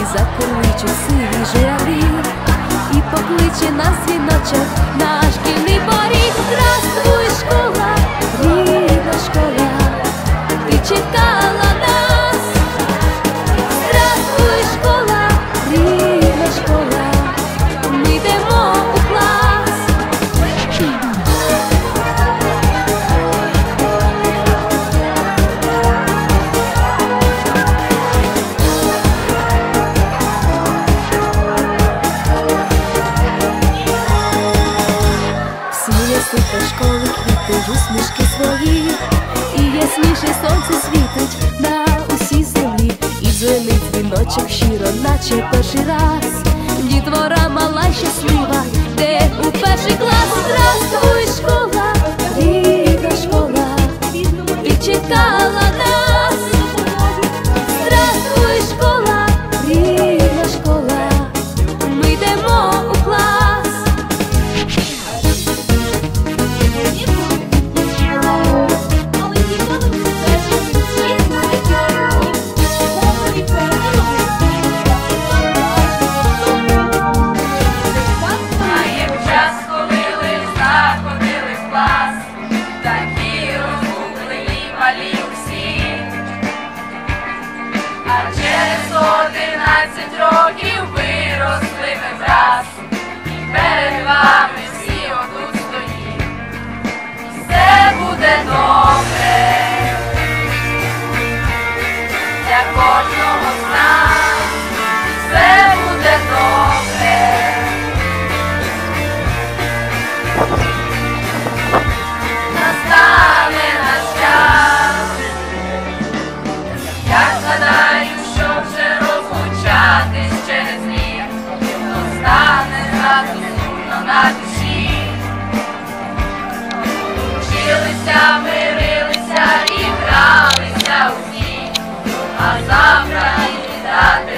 Пташки заколичуть сиві журавлі І покличе нас дзвіночок перший раз. Дітвора мала щаслива, де у перший клас. Здравствуй, школа, рідна школа, ти чекала Згадаю, що вже розлучатись через рік, то стане зразу сумно на душі. Вчилися, мирилися і гралися у сні, а завтра віддати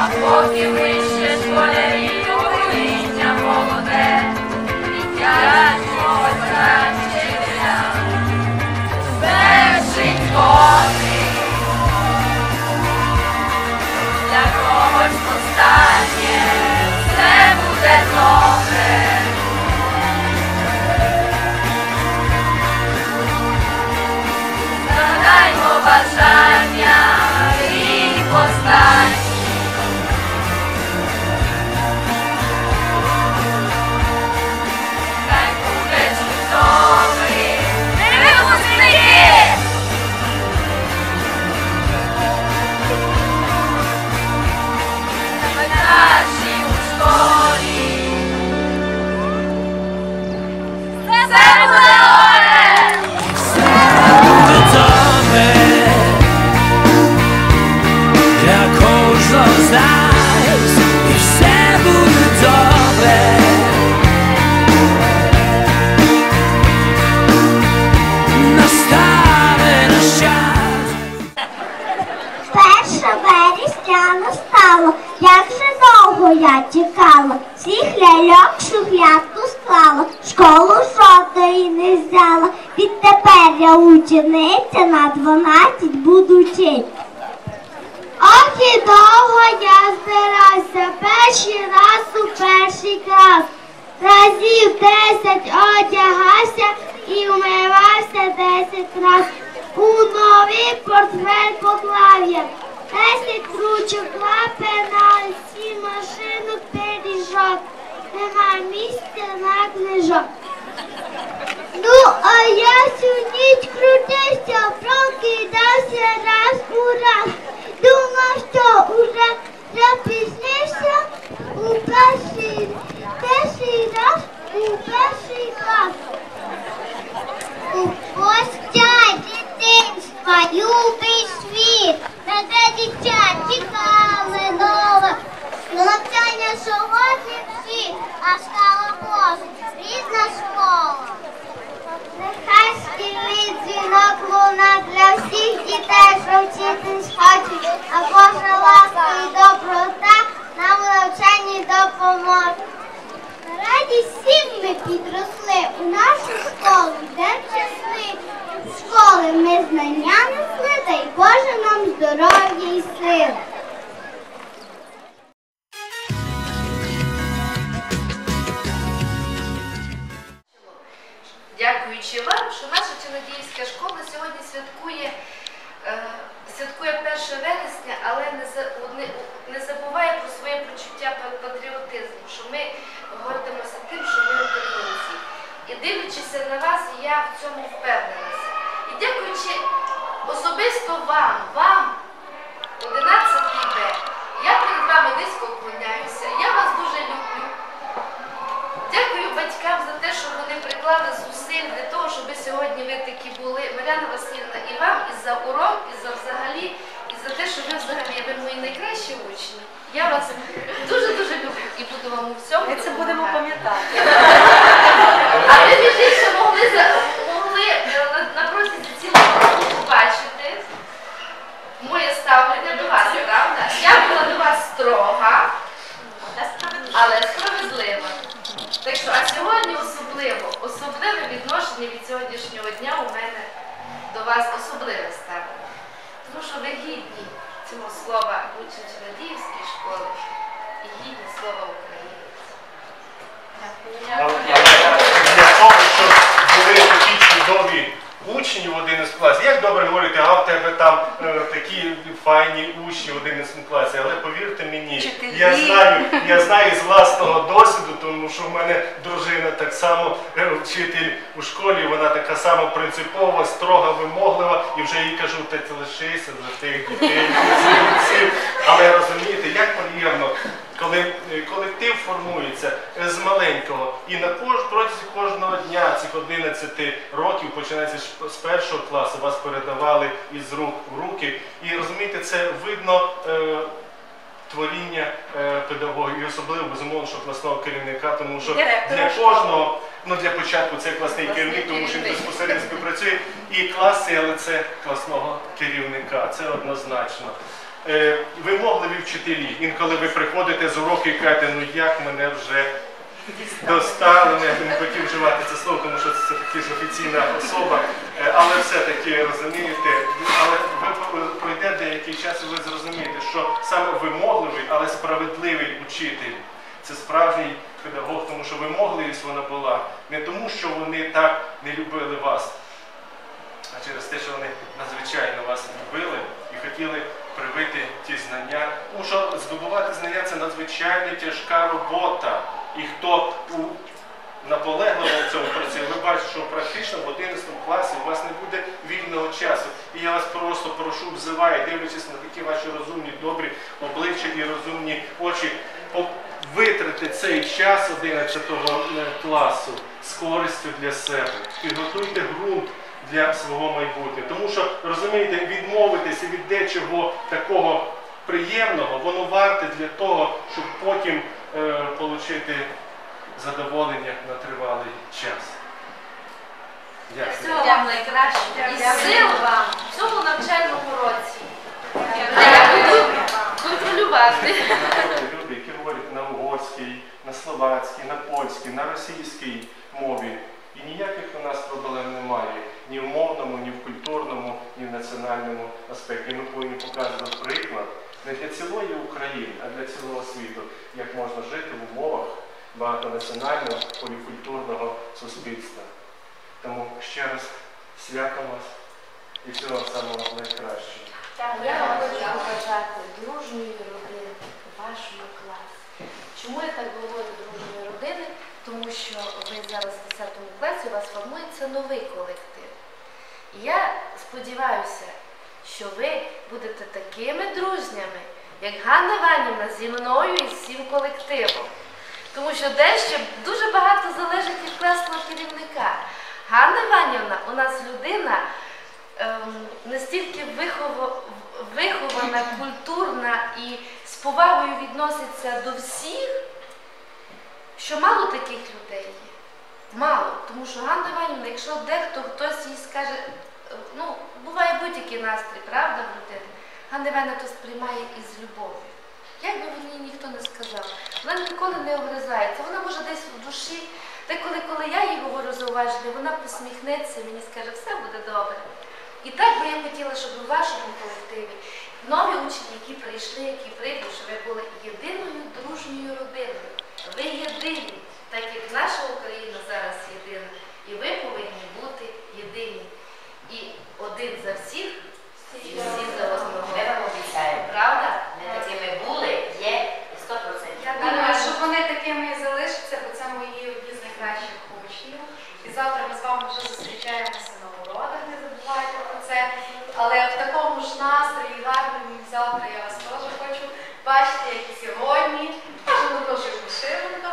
А поки ми ще школярі, покоління молоде, літять мова вчителя. Коник для когось останнє, це буде добре. Учениця на дванадцять буду вчить. Ох і довго я збирався, перший раз у перший клас. Разів десять одягався і вмивався десять раз. У новий портфель поклав я. Десять ручок, два пенали, сім машинок, пиріжок. Нема місця на книжок. Ну, а я всю ніч крутився, прокидався раз у раз. Дітей, що а Божа ласка і доброта нам навчанні допоможе. Раді всім ми підросли у нашу школу, де чесли. З школи ми знання несли, дай Боже нам здоров'я і сили. Цьому впевнилася. І дякуючи особисто вам, вам, 11 Б, я перед вами низько вклоняюся, я вас дуже люблю. Дякую батькам за те, що вони приклали зусиль для того, щоб сьогодні ви такі були. Мар'яна Васильівна, і вам, і за урок, і за взагалі, і за те, що ви взагалі ви мої найкращі учні. Я вас люблю і буду вам у всьому. Ми це будемо допомагати. пам'ятати. А ви між іншим могли, за- могли е, на, на протязі цілого року побачити моє ставлення до вас, правда? Я була до вас строга, але справедлива. Так що, а сьогодні особливо, особливе відношення від сьогоднішнього дня у мене до вас особливе ставлення. Тому що ви гідні цього слова учень Радіївської школи і гідні слова українець. Але для того, щоб були такі чудові учні в 11 класі, як добре говорити, а в тебе там е, такі файні учні в 11 класі. Але повірте мені, я знаю, я знаю з власного досвіду, що в мене дружина так само е, вчитель у школі, вона така сама принципова, строга, вимоглива, і вже їй кажу, та ти лишися за тих дітей, але розумієте, як приємно коли е, колектив формується е, з маленького, і на кож, протязі кожного дня цих 11 років, починається з першого класу, вас передавали із рук в руки. І розумієте, це видно. Е, Творіння е, педагогів, і особливо безумовно, що класного керівника, тому що для кожного, ну для початку це класний керівник, тому що він безпосередньо співпрацює, і класи, але це класного керівника, це однозначно. Е, вимогливі вчителі. Інколи ви приходите з уроку і кажете, ну як мене вже достали, я не хотів вживати це слово, тому що це таки ж офіційна особа, Е, але все-таки розумієте, але пройде деякий час, і ви зрозумієте, що саме вимогливий, але справедливий учитель це справжній педагог, тому що вимогливість вона була не тому, що вони так не любили вас, а через те, що вони надзвичайно вас любили і хотіли привити ті знання. Тому що здобувати знання це надзвичайно тяжка робота. І хто наполегливо в цьому працює, ви бачите, що практично в 11 класі у вас не буде вільного часу. І я вас просто прошу, взиваю, дивлячись на такі ваші розумні, добрі обличчя і розумні очі, витрати цей час 11 класу з користю для себе. Підготуйте ґрунт для свого майбутнього. Тому що, розумієте, відмовитися від дечого такого приємного, воно варте для того, щоб потім е, отримати задоволення на тривалий час. Дякую. Всього вам найкраще і сил вам в цьому навчальному році. Я буду контролювати. Люди, які говорять на угорській, на словацькій, на польській, на російській мові. І ніяких у нас проблем немає ні в мовному, ні в культурному, ні в національному аспекті. Ми повинні показувати приклад не для цілої України, а для цілого світу, як можна жити в умовах багатонаціонального полікультурного суспільства. Тому ще раз святом вас і всього самого найкращого. Я вам хочу побажати дружньої родини у вашому класі. Чому я так говорю дружньої родини? Тому що ви зараз в 10 класі, у вас формується новий колектив. І я сподіваюся, що ви будете такими дружнями, як Ганна Ванівна зі мною і з всім колективом. Тому що дещо дуже багато залежить від класного керівника. Ганна Іванівна у нас людина ем, настільки вихово- вихована, культурна і з повагою відноситься до всіх, що мало таких людей є. Мало. Тому що Ганна Іванівна, якщо дехто хтось їй скаже, е, ну, буває будь-який настрій, правда, в людини, Ганна Іванівна то сприймає із любов'ю. Як би мені ніхто не сказав, вона ніколи не огризається, вона може десь в душі, деколи, коли я їй говорю зауваження, вона посміхнеться, мені скаже, все буде добре. І так би я хотіла, щоб у вашому колективі нові учні, які прийшли, які прийдуть, щоб ви були єдиною дружньою родиною. Ви єдині, так як наша Україна Бачите, як і сьогодні, можемо дуже поширено.